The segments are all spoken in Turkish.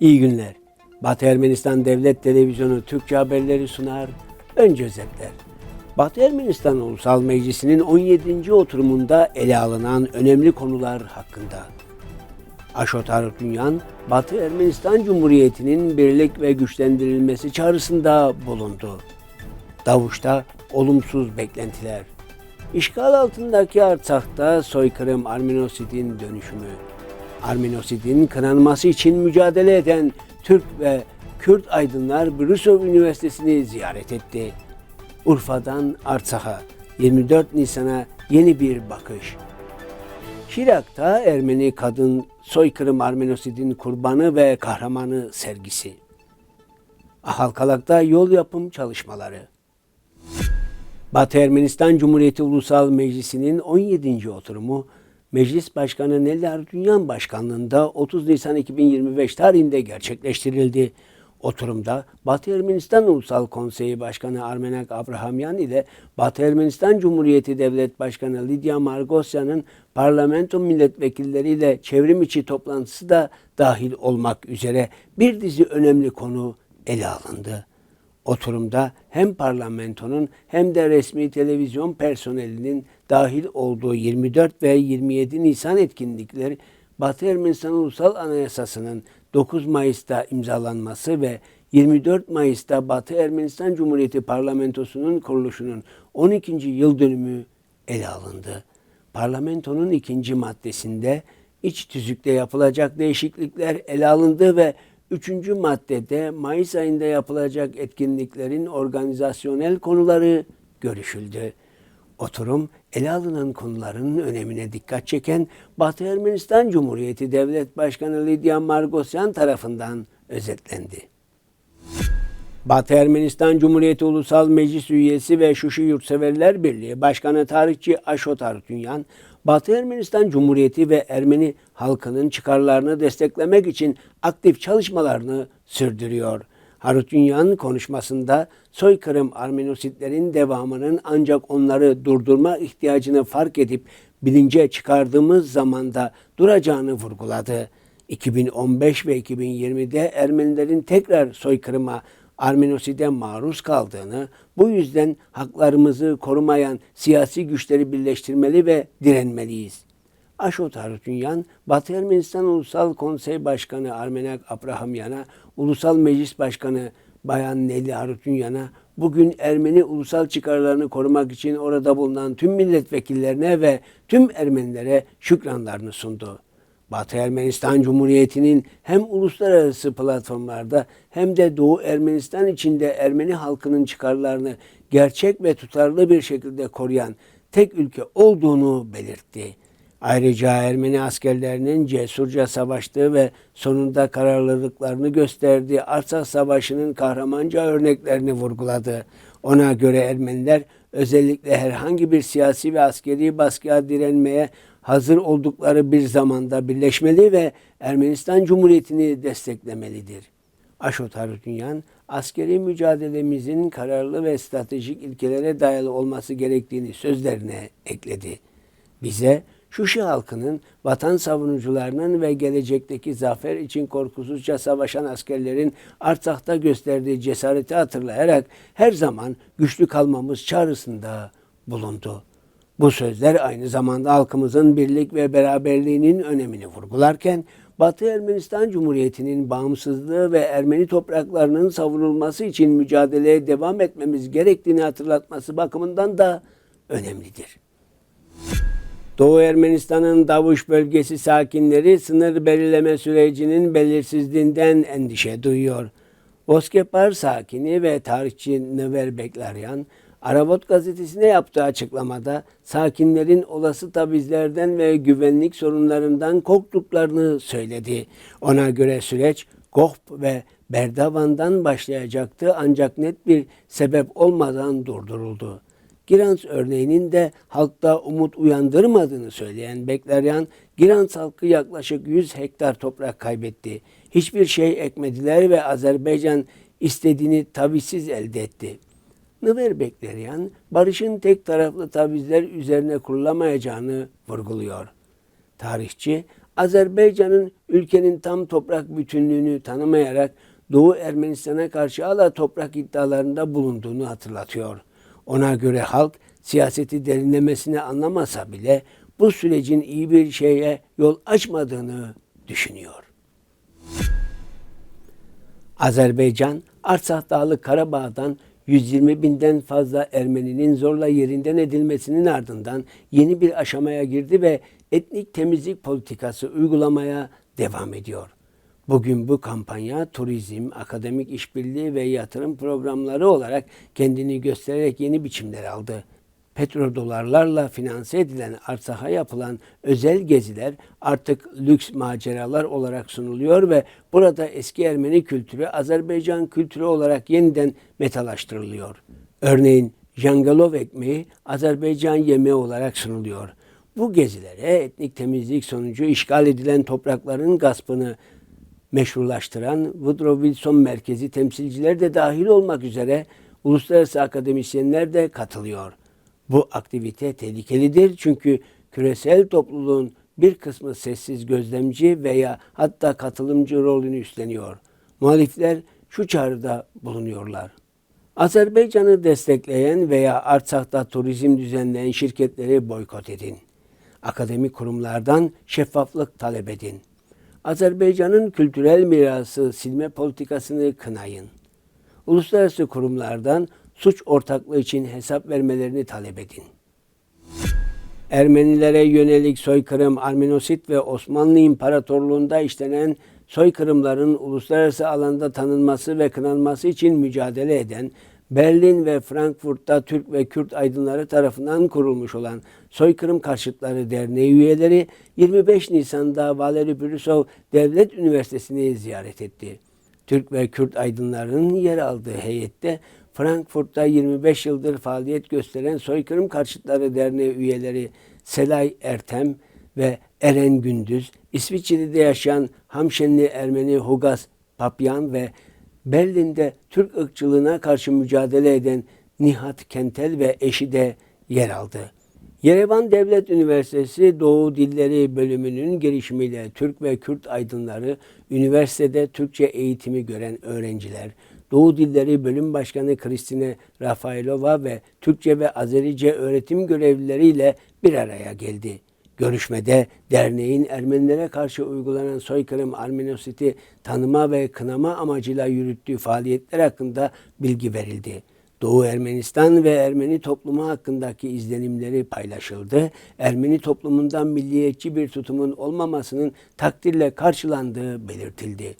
İyi günler. Batı Ermenistan Devlet Televizyonu Türkçe haberleri sunar. Önce özetler. Batı Ermenistan Ulusal Meclisi'nin 17. oturumunda ele alınan önemli konular hakkında. Aşot Arutünyan, Batı Ermenistan Cumhuriyeti'nin birlik ve güçlendirilmesi çağrısında bulundu. Davuş'ta olumsuz beklentiler. İşgal altındaki Artsak'ta soykırım Arminosid'in dönüşümü. Arminosid'in kınanması için mücadele eden Türk ve Kürt aydınlar Brüssel Üniversitesi'ni ziyaret etti. Urfa'dan Artsak'a 24 Nisan'a yeni bir bakış. Şirak'ta Ermeni kadın soykırım Arminosid'in kurbanı ve kahramanı sergisi. Ahalkalak'ta yol yapım çalışmaları. Batı Ermenistan Cumhuriyeti Ulusal Meclisi'nin 17. oturumu Meclis Başkanı Nelly Artunyan Başkanlığında 30 Nisan 2025 tarihinde gerçekleştirildi. Oturumda Batı Ermenistan Ulusal Konseyi Başkanı Armenak Abrahamyan ile Batı Ermenistan Cumhuriyeti Devlet Başkanı Lidya Margosya'nın parlamento milletvekilleriyle çevrim içi toplantısı da dahil olmak üzere bir dizi önemli konu ele alındı. Oturumda hem parlamentonun hem de resmi televizyon personelinin dahil olduğu 24 ve 27 Nisan etkinlikleri Batı Ermenistan Ulusal Anayasası'nın 9 Mayıs'ta imzalanması ve 24 Mayıs'ta Batı Ermenistan Cumhuriyeti Parlamentosu'nun kuruluşunun 12. yıl dönümü ele alındı. Parlamentonun ikinci maddesinde iç tüzükte yapılacak değişiklikler ele alındı ve Üçüncü maddede Mayıs ayında yapılacak etkinliklerin organizasyonel konuları görüşüldü. Oturum ele alınan konuların önemine dikkat çeken Batı Ermenistan Cumhuriyeti Devlet Başkanı Lidya Margosyan tarafından özetlendi. Batı Ermenistan Cumhuriyeti Ulusal Meclis üyesi ve Şuşu Yurtseverler Birliği Başkanı tarihçi Aşot Artunyan, Batı Ermenistan Cumhuriyeti ve Ermeni halkının çıkarlarını desteklemek için aktif çalışmalarını sürdürüyor. Harutunyan konuşmasında soykırım Armenositlerin devamının ancak onları durdurma ihtiyacını fark edip bilince çıkardığımız zamanda duracağını vurguladı. 2015 ve 2020'de Ermenilerin tekrar soykırıma Armenoside maruz kaldığını, bu yüzden haklarımızı korumayan siyasi güçleri birleştirmeli ve direnmeliyiz. Aşot Harutunyan, Batı Ermenistan Ulusal Konsey Başkanı Armenak Abrahamyan'a, Ulusal Meclis Başkanı Bayan Nelly Harutunyan'a bugün Ermeni ulusal çıkarlarını korumak için orada bulunan tüm milletvekillerine ve tüm Ermenilere şükranlarını sundu. Batı Ermenistan Cumhuriyeti'nin hem uluslararası platformlarda hem de Doğu Ermenistan içinde Ermeni halkının çıkarlarını gerçek ve tutarlı bir şekilde koruyan tek ülke olduğunu belirtti. Ayrıca Ermeni askerlerinin cesurca savaştığı ve sonunda kararlılıklarını gösterdiği Arsak Savaşı'nın kahramanca örneklerini vurguladı. Ona göre Ermeniler özellikle herhangi bir siyasi ve askeri baskıya direnmeye hazır oldukları bir zamanda birleşmeli ve Ermenistan Cumhuriyeti'ni desteklemelidir. Aşot Harutunyan, askeri mücadelemizin kararlı ve stratejik ilkelere dayalı olması gerektiğini sözlerine ekledi. Bize Şuşi halkının, vatan savunucularının ve gelecekteki zafer için korkusuzca savaşan askerlerin Artsak'ta gösterdiği cesareti hatırlayarak her zaman güçlü kalmamız çağrısında bulundu. Bu sözler aynı zamanda halkımızın birlik ve beraberliğinin önemini vurgularken Batı Ermenistan Cumhuriyeti'nin bağımsızlığı ve Ermeni topraklarının savunulması için mücadeleye devam etmemiz gerektiğini hatırlatması bakımından da önemlidir. Doğu Ermenistan'ın Davuş bölgesi sakinleri sınır belirleme sürecinin belirsizliğinden endişe duyuyor. Voskepar sakini ve tarihçi Növer Beklaryan, Arabot gazetesine yaptığı açıklamada sakinlerin olası tabizlerden ve güvenlik sorunlarından korktuklarını söyledi. Ona göre süreç Gohp ve Berdavan'dan başlayacaktı ancak net bir sebep olmadan durduruldu. Girans örneğinin de halkta umut uyandırmadığını söyleyen Bekleryan, Girans halkı yaklaşık 100 hektar toprak kaybetti. Hiçbir şey ekmediler ve Azerbaycan istediğini tavizsiz elde etti. Nıver Bekleryan, barışın tek taraflı tavizler üzerine kurulamayacağını vurguluyor. Tarihçi, Azerbaycan'ın ülkenin tam toprak bütünlüğünü tanımayarak Doğu Ermenistan'a karşı hala toprak iddialarında bulunduğunu hatırlatıyor. Ona göre halk siyaseti derinlemesine anlamasa bile bu sürecin iyi bir şeye yol açmadığını düşünüyor. Azerbaycan, Artsakh Dağlı Karabağ'dan 120 binden fazla Ermeninin zorla yerinden edilmesinin ardından yeni bir aşamaya girdi ve etnik temizlik politikası uygulamaya devam ediyor. Bugün bu kampanya turizm, akademik işbirliği ve yatırım programları olarak kendini göstererek yeni biçimler aldı petrodolarlarla finanse edilen Artsak'a yapılan özel geziler artık lüks maceralar olarak sunuluyor ve burada eski Ermeni kültürü Azerbaycan kültürü olarak yeniden metalaştırılıyor. Örneğin jangalov ekmeği Azerbaycan yemeği olarak sunuluyor. Bu gezilere etnik temizlik sonucu işgal edilen toprakların gaspını meşrulaştıran Woodrow Wilson Merkezi temsilciler de dahil olmak üzere uluslararası akademisyenler de katılıyor.'' Bu aktivite tehlikelidir çünkü küresel topluluğun bir kısmı sessiz gözlemci veya hatta katılımcı rolünü üstleniyor. Muhalifler şu çağrıda bulunuyorlar. Azerbaycan'ı destekleyen veya Artsak'ta turizm düzenleyen şirketleri boykot edin. Akademik kurumlardan şeffaflık talep edin. Azerbaycan'ın kültürel mirası silme politikasını kınayın. Uluslararası kurumlardan suç ortaklığı için hesap vermelerini talep edin. Ermenilere yönelik soykırım, Armenosit ve Osmanlı İmparatorluğu'nda işlenen soykırımların uluslararası alanda tanınması ve kınanması için mücadele eden Berlin ve Frankfurt'ta Türk ve Kürt aydınları tarafından kurulmuş olan Soykırım Karşıtları Derneği üyeleri 25 Nisan'da Valeri Brüsov Devlet Üniversitesi'ni ziyaret etti. Türk ve Kürt aydınlarının yer aldığı heyette Frankfurt'ta 25 yıldır faaliyet gösteren Soykırım Karşıtları Derneği üyeleri Selay Ertem ve Eren Gündüz, İsviçre'de yaşayan Hamşenli Ermeni Hugas Papyan ve Berlin'de Türk ırkçılığına karşı mücadele eden Nihat Kentel ve eşi de yer aldı. Yerevan Devlet Üniversitesi Doğu Dilleri bölümünün gelişimiyle Türk ve Kürt aydınları üniversitede Türkçe eğitimi gören öğrenciler, Doğu Dilleri Bölüm Başkanı Kristine Rafaelova ve Türkçe ve Azerice öğretim görevlileriyle bir araya geldi. Görüşmede derneğin Ermenilere karşı uygulanan soykırım Armenositi tanıma ve kınama amacıyla yürüttüğü faaliyetler hakkında bilgi verildi. Doğu Ermenistan ve Ermeni toplumu hakkındaki izlenimleri paylaşıldı. Ermeni toplumundan milliyetçi bir tutumun olmamasının takdirle karşılandığı belirtildi.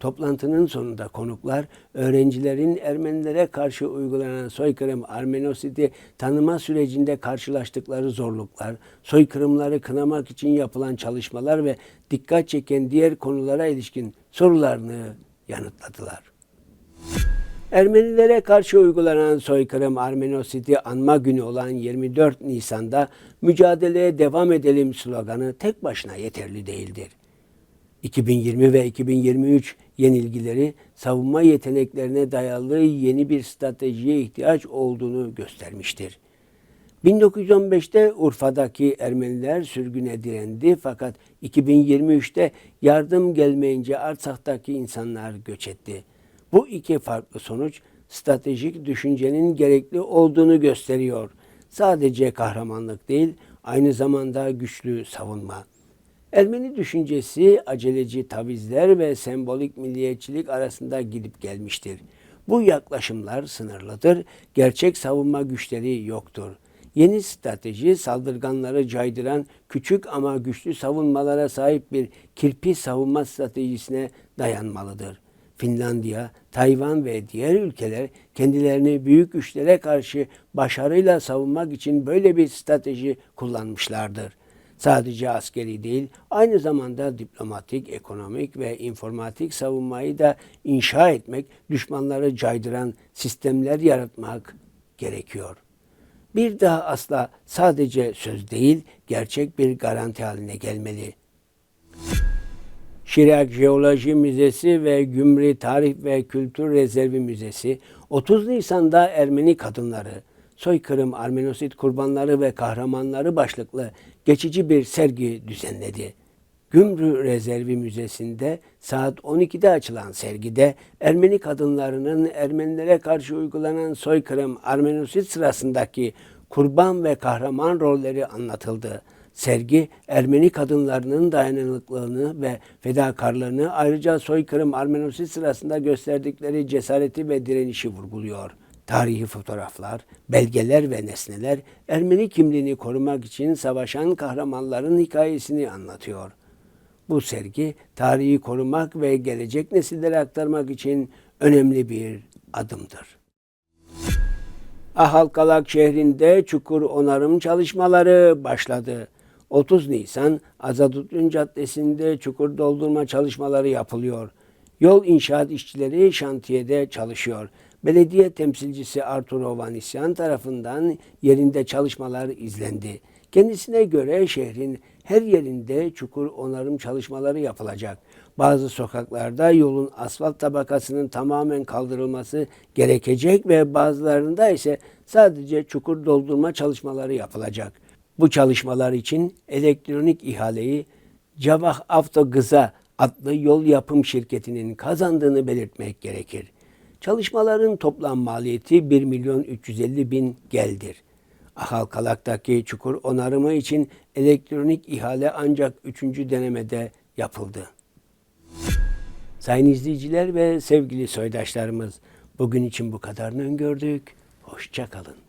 Toplantının sonunda konuklar öğrencilerin Ermenilere karşı uygulanan soykırım Armenosidi tanıma sürecinde karşılaştıkları zorluklar, soykırımları kınamak için yapılan çalışmalar ve dikkat çeken diğer konulara ilişkin sorularını yanıtladılar. Ermenilere karşı uygulanan soykırım Armenosidi anma günü olan 24 Nisan'da mücadeleye devam edelim sloganı tek başına yeterli değildir. 2020 ve 2023 yenilgileri savunma yeteneklerine dayalı yeni bir stratejiye ihtiyaç olduğunu göstermiştir. 1915'te Urfa'daki Ermeniler sürgüne direndi fakat 2023'te yardım gelmeyince Artsak'taki insanlar göç etti. Bu iki farklı sonuç stratejik düşüncenin gerekli olduğunu gösteriyor. Sadece kahramanlık değil, aynı zamanda güçlü savunma. Ermeni düşüncesi aceleci tavizler ve sembolik milliyetçilik arasında gidip gelmiştir. Bu yaklaşımlar sınırlıdır, gerçek savunma güçleri yoktur. Yeni strateji saldırganları caydıran küçük ama güçlü savunmalara sahip bir kirpi savunma stratejisine dayanmalıdır. Finlandiya, Tayvan ve diğer ülkeler kendilerini büyük güçlere karşı başarıyla savunmak için böyle bir strateji kullanmışlardır sadece askeri değil, aynı zamanda diplomatik, ekonomik ve informatik savunmayı da inşa etmek, düşmanları caydıran sistemler yaratmak gerekiyor. Bir daha asla sadece söz değil, gerçek bir garanti haline gelmeli. Şirak Jeoloji Müzesi ve Gümri Tarih ve Kültür Rezervi Müzesi 30 Nisan'da Ermeni kadınları, soykırım, Armenosit kurbanları ve kahramanları başlıklı geçici bir sergi düzenledi. Gümrü Rezervi Müzesi'nde saat 12'de açılan sergide Ermeni kadınlarının Ermenilere karşı uygulanan soykırım Armenosit sırasındaki kurban ve kahraman rolleri anlatıldı. Sergi Ermeni kadınlarının dayanıklılığını ve fedakarlığını ayrıca soykırım Armenosit sırasında gösterdikleri cesareti ve direnişi vurguluyor. Tarihi fotoğraflar, belgeler ve nesneler Ermeni kimliğini korumak için savaşan kahramanların hikayesini anlatıyor. Bu sergi tarihi korumak ve gelecek nesillere aktarmak için önemli bir adımdır. Ahalkalak şehrinde çukur onarım çalışmaları başladı. 30 Nisan Azadüddin Caddesi'nde çukur doldurma çalışmaları yapılıyor. Yol inşaat işçileri şantiyede çalışıyor. Belediye temsilcisi Arturo Vanisyan tarafından yerinde çalışmalar izlendi. Kendisine göre şehrin her yerinde çukur onarım çalışmaları yapılacak. Bazı sokaklarda yolun asfalt tabakasının tamamen kaldırılması gerekecek ve bazılarında ise sadece çukur doldurma çalışmaları yapılacak. Bu çalışmalar için elektronik ihaleyi Cavah Avto Gıza adlı yol yapım şirketinin kazandığını belirtmek gerekir. Çalışmaların toplam maliyeti 1 milyon 350 bin geldir. Ahalkalak'taki çukur onarımı için elektronik ihale ancak 3. denemede yapıldı. Sayın izleyiciler ve sevgili soydaşlarımız, bugün için bu kadarını öngördük. Hoşçakalın.